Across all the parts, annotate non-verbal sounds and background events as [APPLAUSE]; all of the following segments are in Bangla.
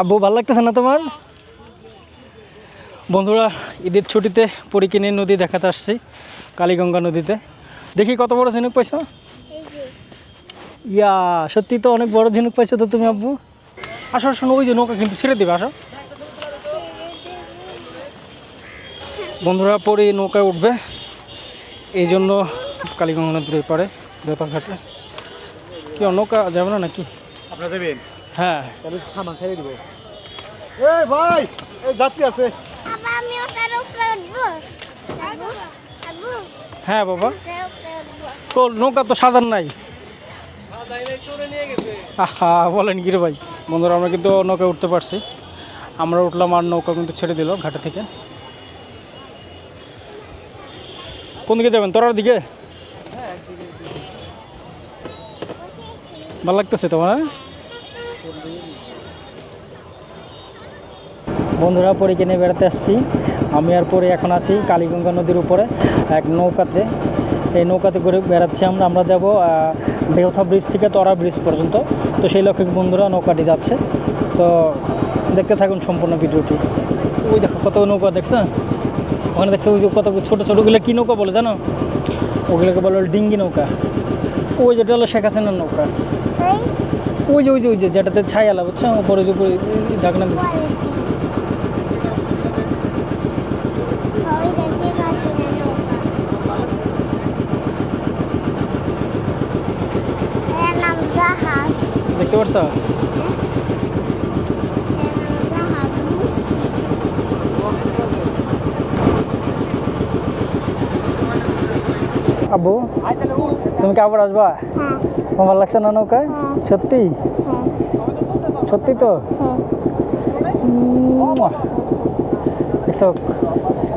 আব্বু, ভালো লাগতেছে না তোমার? বন্ধুরা, ঈদের ছুটিতে পরিকিনী নদী দেখাতে আসছি, কালীগঙ্গা নদীতে। দেখি কত বড় ঝিনুক পাইছো? ইয়া, সত্যি তো অনেক বড় ঝিনুক পাইছো তো তুমি, আব্বু। আসো শোনো ওই যে নৌকা কিন্তু ছেড়ে দেবে, আসো। বন্ধুরা, পরে নৌকায় উঠবে। এই জন্য কালীগঙ্গা নদীর পারে বেপার ঘাটে কি, নৌকা যাবে না নাকি? আপনারা যাবেন? হ্যাঁ। তাহলে খামান ছেড়ে দিব। এই ভাই এই যাত্রী আছে। আবার আমি ওটার উপরে উঠবো। আবু আবু হ্যাঁ বাবা। তো নৌকা তো সাজান নাই। আহা বলেন কি রে ভাই। বন্ধুরা আমরা কিন্তু নৌকায় উঠতে পারছি। আমরা উঠলাম আর নৌকা কিন্তু ছেড়ে দিল ঘাটে থেকে। কোন দিকে যাবেন? তোরার দিকে? ভালো লাগতেছে তোমার হ্যাঁ? বন্ধুরা পরে কিনে বেড়াতে আসছি। আমি আর পরে এখন আছি কালীগঙ্গা নদীর উপরে, এক নৌকাতে। এই নৌকাতে করে বেড়াচ্ছি আমরা। আমরা যাব বেহথা ব্রিজ থেকে তরা ব্রিজ পর্যন্ত। তো সেই লক্ষ্যে বন্ধুরা নৌকাটি যাচ্ছে। তো দেখতে থাকুন সম্পূর্ণ ভিডিওটি। ওই দেখো কত নৌকা দেখছ? ওখানে দেখছ ওই যে কত ছোটো ছোটোগুলো কী নৌকা বলে জানো? ওগুলোকে বলে ডিঙ্গি নৌকা। ওই যেটা হলো শেখ হাসিনার নৌকা। ওই যে ওই যে ওই যে যেটাতে ছাই আলা বুঝছ? উপরে যে উপরে ঢাকনা দিচ্ছে। দেখতে পারছ? আব্বু তুমি কি আবার আসবা? হ্যাঁ। তোমার ভালো লাগছে না নৌকায়? হ্যাঁ। সত্যি? হ্যাঁ। সত্যি তো? হ্যাঁ।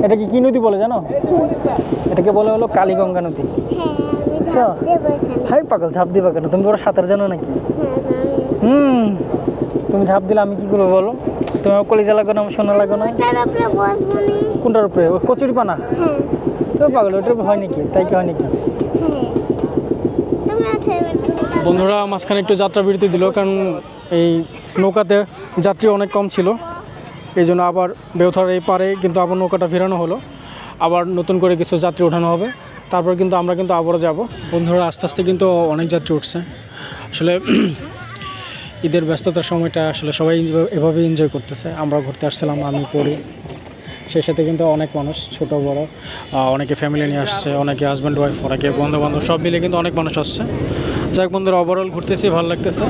এটা কি কি নদী বলে জানো? এটাকে বলে হলো কালীগঙ্গা নদী। হ্যাঁ আচ্ছা। হাই পাগল ঝাঁপ দিবা কেন? তুমি বড় সাঁতার জানো নাকি? হ্যাঁ হুম। তুমি ঝাঁপ দিলে আমি কি করব বলো? তোমার কলিজা লাগো না আমার সোনা লাগো নি? কোনটার উপরে? কচুরি পানা পাগল হয় নাকি তাই কি হয় নাকি বন্ধুরা, মাঝখানে একটু যাত্রা বিরতি দিল, কারণ এই নৌকাতে যাত্রী অনেক কম ছিল। এই জন্য আবার বেউথার এই পারে কিন্তু আবার নৌকাটা ফেরানো হলো। আবার নতুন করে কিছু যাত্রী ওঠানো হবে। তারপর কিন্তু আমরা কিন্তু আবারও যাব। বন্ধুরা, আস্তে আস্তে কিন্তু অনেক যাত্রী উঠছে। আসলে [CLEARS THROAT] ঈদের ব্যস্ততার সময়টা আসলে সবাই এভাবে এনজয় করতেছে। আমরা ঘুরতে আসছিলাম, আমি পড়ি সেই সাথে কিন্তু অনেক মানুষ, ছোট, বড় অনেকে ফ্যামিলি নিয়ে আসছে, অনেকে হাজব্যান্ড ওয়াইফ অনেকে বন্ধু বান্ধব সব মিলে কিন্তু অনেক মানুষ আসছে। যাক বন্ধুরা ওভারঅল ঘুরতেছি, ভালো লাগতেছে।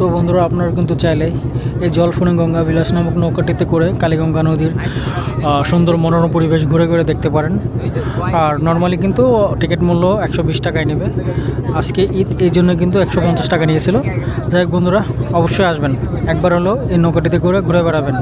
তো বন্ধুরা, আপনারা কিন্তু চাইলে এই জলফুনে গঙ্গা বিলাস নামক নৌকাটিতে করে কালীগঙ্গা নদীর সুন্দর মনোরম পরিবেশ ঘুরে ঘুরে দেখতে পারেন। আর নর্মালি কিন্তু টিকিট মূল্য একশো বিশ টাকায় নেবে। আজকে ঈদ এই জন্য কিন্তু একশো পঞ্চাশ টাকা নিয়েছিল। যাই হোক বন্ধুরা, অবশ্যই আসবেন। একবার হলো এই নৌকাটিতে করে ঘুরে বেড়াবেন।